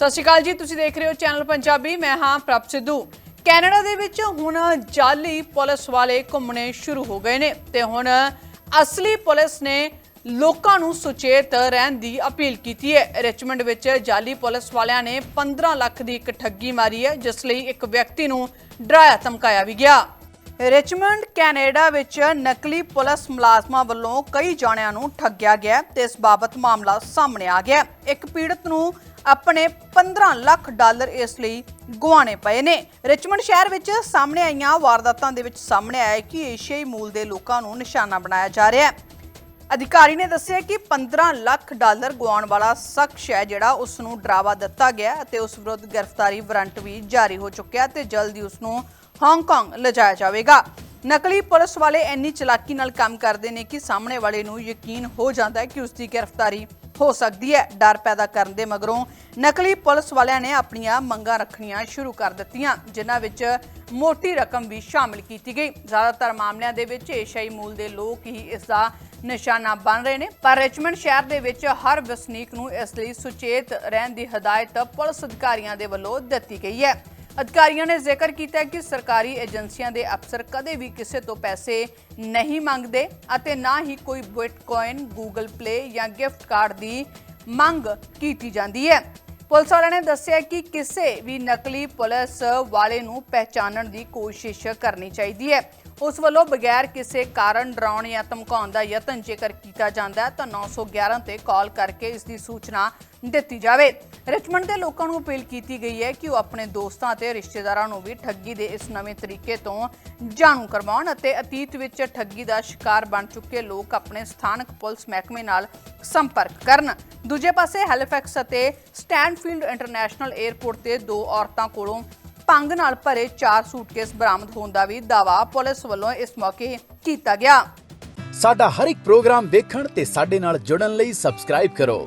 ਸਤਿ ਸ਼੍ਰੀ ਅਕਾਲ ਜੀ, ਤੁਸੀਂ ਦੇਖ ਰਹੇ ਹੋ ਚੈਨਲ ਪੰਜਾਬੀ, ਮੈਂ ਹਾਂ ਪ੍ਰਭ ਸਿੱਧੂ। ਕੈਨੇਡਾ ਦੇ ਵਿੱਚ ਹੁਣ ਜਾਲੀ ਪੁਲਿਸ ਵਾਲੇ ਘੁੰਮਣੇ ਸ਼ੁਰੂ ਹੋ ਗਏ ਨੇ ਤੇ ਹੁਣ ਅਸਲੀ ਪੁਲਿਸ ਨੇ ਲੋਕਾਂ ਨੂੰ ਸੁਚੇਤ ਰਹਿਣ ਦੀ ਅਪੀਲ ਕੀਤੀ ਹੈ। ਰਿਚਮੰਡ ਵਿੱਚ ਜਾਲੀ ਪੁਲਿਸ ਵਾਲਿਆਂ ਨੇ 15 ਲੱਖ ਦੀ ਇੱਕ ਠੱਗੀ ਮਾਰੀ ਹੈ, ਜਿਸ ਲਈ ਇੱਕ ਵਿਅਕਤੀ ਨੂੰ ਡਰਾਇਆ, ਧਮਕਾਇਆ ਵੀ ਗਿਆ। ਰਿਚਮੰਡ ਕੈਨੇਡਾ ਵਿੱਚ ਨਕਲੀ ਪੁਲਿਸ ਮੁਲਾਜ਼ਮਾਂ ਵੱਲੋਂ ਕਈ ਜਾਣਿਆਂ ਨੂੰ ਠੱਗਿਆ ਗਿਆ ਤੇ ਇਸ ਬਾਬਤ ਮਾਮਲਾ ਸਾਹਮਣੇ ਆ ਗਿਆ। ਇੱਕ ਪੀੜਤ ਨੂੰ ਆਪਣੇ 15 ਲੱਖ ਡਾਲਰ ਇਸ ਲਈ ਗਵਾਣੇ ਪਏ ਨੇ। ਰਿਚਮੰਡ ਸ਼ਹਿਰ ਵਿੱਚ ਸਾਹਮਣੇ ਆਈਆਂ ਵਾਰਦਾਤਾਂ ਦੇ ਵਿੱਚ ਸਾਹਮਣੇ ਆਇਆ ਕਿ ਏਸ਼ੀਆਈ ਮੂਲ ਦੇ ਲੋਕਾਂ ਨੂੰ ਨਿਸ਼ਾਨਾ ਬਣਾਇਆ ਜਾ ਰਿਹਾ ਹੈ। ਅਧਿਕਾਰੀ ਨੇ ਦੱਸਿਆ ਕਿ 15 ਲੱਖ ਡਾਲਰ ਗਵਾਉਣ ਵਾਲਾ ਸ਼ਖਸ ਹੈ ਜਿਹੜਾ ਉਸ ਨੂੰ ਡਰਾਵਾ ਦਿੱਤਾ ਗਿਆ ਅਤੇ ਉਸ ਵਿਰੁੱਧ ਗ੍ਰਿਫਤਾਰੀ ਵਾਰੰਟ ਵੀ ਜਾਰੀ ਹੋ ਚੁੱਕਿਆ ਤੇ ਜਲਦੀ ਉਸ ਨੂੰ ਹਾਂਗਕਾਂਗ ਲਿਜਾਇਆ ਜਾਵੇਗਾ। ਨਕਲੀ ਪੁਲਿਸ ਵਾਲੇ ਇੰਨੀ ਚਲਾਕੀ ਨਾਲ ਕੰਮ ਕਰਦੇ ਨੇ ਕਿ ਸਾਹਮਣੇ ਵਾਲੇ ਨੂੰ ਯਕੀਨ ਹੋ ਜਾਂਦਾ ਹੈ ਕਿ ਉਸ ਦੀ ਗ੍ਰਿਫਤਾਰੀ ਹੋ ਸਕਦੀ ਹੈ। ਡਰ ਪੈਦਾ ਕਰਨ ਦੇ ਮਗਰੋਂ ਨਕਲੀ ਪੁਲਿਸ ਵਾਲਿਆਂ ਨੇ ਆਪਣੀਆਂ ਮੰਗਾਂ ਰੱਖਣੀਆਂ ਸ਼ੁਰੂ ਕਰ ਦਿੱਤੀਆਂ, ਜਿਨ੍ਹਾਂ ਵਿੱਚ ਮੋਟੀ ਰਕਮ ਵੀ ਸ਼ਾਮਿਲ ਕੀਤੀ ਗਈ। ਜ਼ਿਆਦਾਤਰ ਮਾਮਲਿਆਂ ਦੇ ਵਿੱਚ ਏਸ਼ੀਆਈ ਮੂਲ ਦੇ ਲੋਕ ਹੀ ਇਸ ਦਾ ਨਿਸ਼ਾਨਾ ਬਣ ਰਹੇ ਨੇ। ਪਰ ਰਿਚਮੰਡ ਸ਼ਹਿਰ ਦੇ ਵਿੱਚ ਹਰ ਵਸਨੀਕ ਨੂੰ ਇਸ ਲਈ ਸੁਚੇਤ ਰਹਿਣ ਦੀ ਹਦਾਇਤ ਪੁਲਿਸ ਅਧਿਕਾਰੀਆਂ ਦੇ ਵੱਲੋਂ ਦਿੱਤੀ ਗਈ ਹੈ। ਅਧਿਕਾਰੀਆਂ ਨੇ ਜ਼ਿਕਰ ਕੀਤਾ ਕਿ ਸਰਕਾਰੀ ਏਜੰਸੀਆਂ ਦੇ ਅਫਸਰ ਕਦੇ ਵੀ ਕਿਸੇ ਤੋਂ ਪੈਸੇ ਨਹੀਂ ਮੰਗਦੇ ਅਤੇ ਨਾ ਹੀ ਕੋਈ ਬਿਟਕੋਇਨ, ਗੂਗਲ ਪਲੇ ਜਾਂ ਗਿਫਟ ਕਾਰਡ ਦੀ ਮੰਗ ਕੀਤੀ ਜਾਂਦੀ ਹੈ। ਪੁਲਿਸ ਵਾਲਿਆਂ ਨੇ ਦੱਸਿਆ ਕਿ ਕਿਸੇ ਵੀ ਨਕਲੀ ਪੁਲਿਸ ਵਾਲੇ ਨੂੰ ਪਹਿਚਾਨਣ ਦੀ ਕੋਸ਼ਿਸ਼ ਕਰਨੀ ਚਾਹੀਦੀ ਹੈ। ਉਸ ਵੱਲੋਂ ਬਗੈਰ ਕਿਸੇ ਕਾਰਨ ਡਰਾਉਣ ਜਾਂ ਧਮਕਾਉਣ ਦਾ ਯਤਨ ਜੇਕਰ ਕੀਤਾ ਜਾਂਦਾ ਹੈ ਤਾਂ 911 ਤੇ ਕਾਲ ਕਰਕੇ ਇਸ ਦੀ ਸੂਚਨਾ ਦਿੱਤੀ ਜਾਵੇ। ਰਿਚਮੰਡ ਦੇ ਲੋਕਾਂ ਨੂੰ ਅਪੀਲ ਕੀਤੀ ਗਈ ਹੈ ਕਿ ਉਹ ਆਪਣੇ ਦੋਸਤਾਂ ਅਤੇ ਰਿਸ਼ਤੇਦਾਰਾਂ ਨੂੰ ਵੀ ਠੱਗੀ ਦੇ ਇਸ ਨਵੇਂ ਤਰੀਕੇ ਤੋਂ ਜਾਣੂ ਕਰਵਾਉਣ ਅਤੇ ਅਤੀਤ ਵਿੱਚ ਠੱਗੀ ਦਾ ਸ਼ਿਕਾਰ ਬਣ ਚੁੱਕੇ ਲੋਕ ਆਪਣੇ ਸਥਾਨਕ ਪੁਲਿਸ ਮਹਿਕਮੇ ਨਾਲ ਸੰਪਰਕ ਕਰਨ। ਦੂਜੇ ਪਾਸੇ ਹੈਲੀਫੈਕਸ ਅਤੇ ਸਟੈਨਫੀਲਡ ਇੰਟਰਨੈਸ਼ਨਲ 에ਅਰਪੋਰਟ ਤੇ ਦੋ ਔਰਤਾਂ ਕੋਲੋਂ ਭੰਗ ਨਾਲ ਭਰੇ ਚਾਰ ਸੂਟਕੇਸ ਬਰਾਮਦ ਹੋਣ ਦਾ ਵੀ ਦਾਅਵਾ ਪੁਲਿਸ ਵੱਲੋਂ ਇਸ ਮੌਕੇ ਕੀਤਾ ਗਿਆ। ਸਾਡਾ ਹਰ ਇੱਕ ਪ੍ਰੋਗਰਾਮ ਦੇਖਣ ਤੇ ਸਾਡੇ ਨਾਲ ਜੁੜਨ ਲਈ ਸਬਸਕ੍ਰਾਈਬ ਕਰੋ।